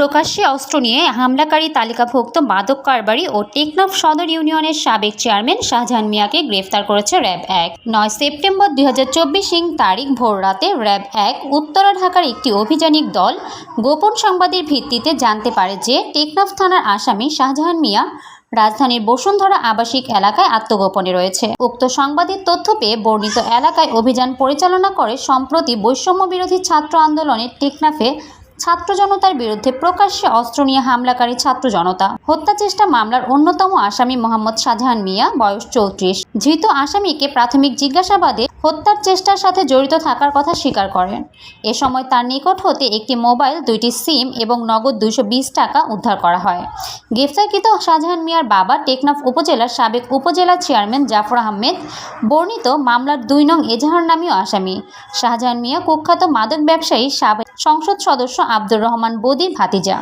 প্রকাশ্যে অস্ত্র নিয়ে হামলাকারী তালিকাভুক্ত মাদক কারবারি ও টেকনাফ সদর ইউনিয়নের সাবেক চেয়ারম্যান শাহজাহান মিয়াকে গ্রেফতার করেছে র্যাব এক। নয় সেপ্টেম্বর দুই হাজার তারিখ ভোর রাতে র্যাব এক, উত্তরা ঢাকার একটি অভিযানিক দল গোপন সংবাদের ভিত্তিতে জানতে পারে যে টেকনাফ থানার আসামি শাহজাহান মিয়া রাজধানীর বসুন্ধরা আবাসিক এলাকায় আত্মগোপনে রয়েছে। উক্ত সংবাদের তথ্য পেয়ে বর্ণিত এলাকায় অভিযান পরিচালনা করে সম্প্রতি বৈষম্য বিরোধী ছাত্র আন্দোলনের টেকনাফে ছাত্র জনতার বিরুদ্ধে প্রকাশ্যে অস্ত্র নিয়ে হামলাকারী ছাত্র জনতা। হত্যা চেষ্টা মামলার অন্যতম আসামি মোহাম্মদ শাহজাহান মিয়া, বয়স চৌত্রিশ। ধৃত আসামিকে প্রাথমিক জিজ্ঞাসাবাদে হত্যার চেষ্টার সাথে জড়িত থাকার কথা স্বীকার করেন। এ সময় তার নিকট হতে একটি মোবাইল, দুইটি সিম এবং নগদ দুইশো বিশ টাকা উদ্ধার করা হয়। গ্রেফতারকৃত শাহজাহান মিয়ার বাবা টেকনাফ উপজেলার সাবেক উপজেলা চেয়ারম্যান জাফর আহমেদ, বর্ণিত মামলার দুই নং এজাহার নামীয় আসামি। শাহজাহান মিয়া কুখ্যাত মাদক ব্যবসায়ী সাবেক সংসদ সদস্য আব্দুর রহমান বদির ভাতিজা।